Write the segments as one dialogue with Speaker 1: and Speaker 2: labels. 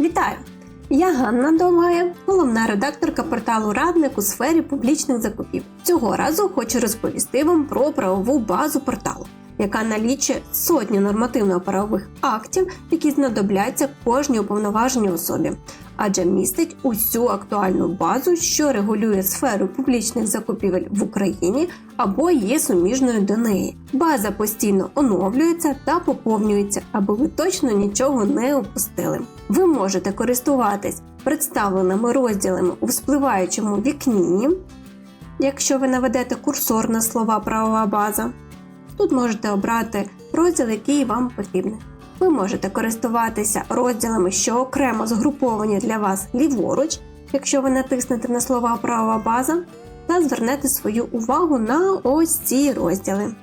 Speaker 1: Вітаю! Я Ганна Довгая, головна редакторка порталу Радник у сфері публічних закупів. Цього разу хочу розповісти вам про правову базу порталу, яка налічує сотні нормативно-правових актів, які знадобляться кожній уповноваженій особі, адже містить усю актуальну базу, що регулює сферу публічних закупівель в Україні або є суміжною до неї. База постійно оновлюється та поповнюється, аби ви точно нічого не упустили. Ви можете користуватись представленими розділами у вспливаючому вікні, якщо ви наведете курсор на слова правова база. Тут можете обрати розділ, який вам потрібен. Ви можете користуватися розділами, що окремо згруповані для вас ліворуч, якщо ви натиснете на слова правова база, та звернете свою увагу на ось ці розділи.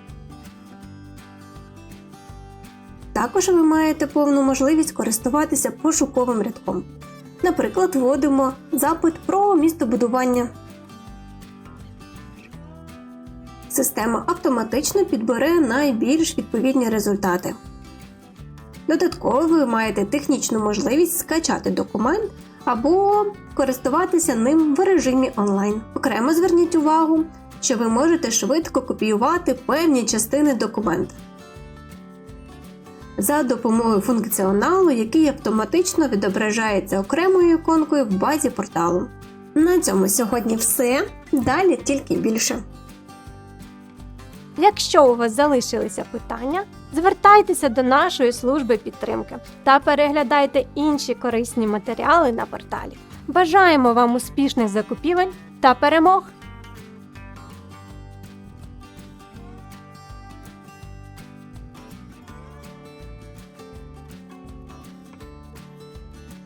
Speaker 1: Також ви маєте повну можливість користуватися пошуковим рядком. Наприклад, вводимо запит про містобудування. Система автоматично підбере найбільш відповідні результати. Додатково ви маєте технічну можливість скачати документ або користуватися ним в режимі онлайн. Окремо зверніть увагу, що ви можете швидко копіювати певні частини документа за допомогою функціоналу, який автоматично відображається окремою іконкою в базі порталу. На цьому сьогодні все. Далі тільки більше.
Speaker 2: Якщо у вас залишилися питання, звертайтеся до нашої служби підтримки та переглядайте інші корисні матеріали на порталі. Бажаємо вам успішних закупівель та перемог!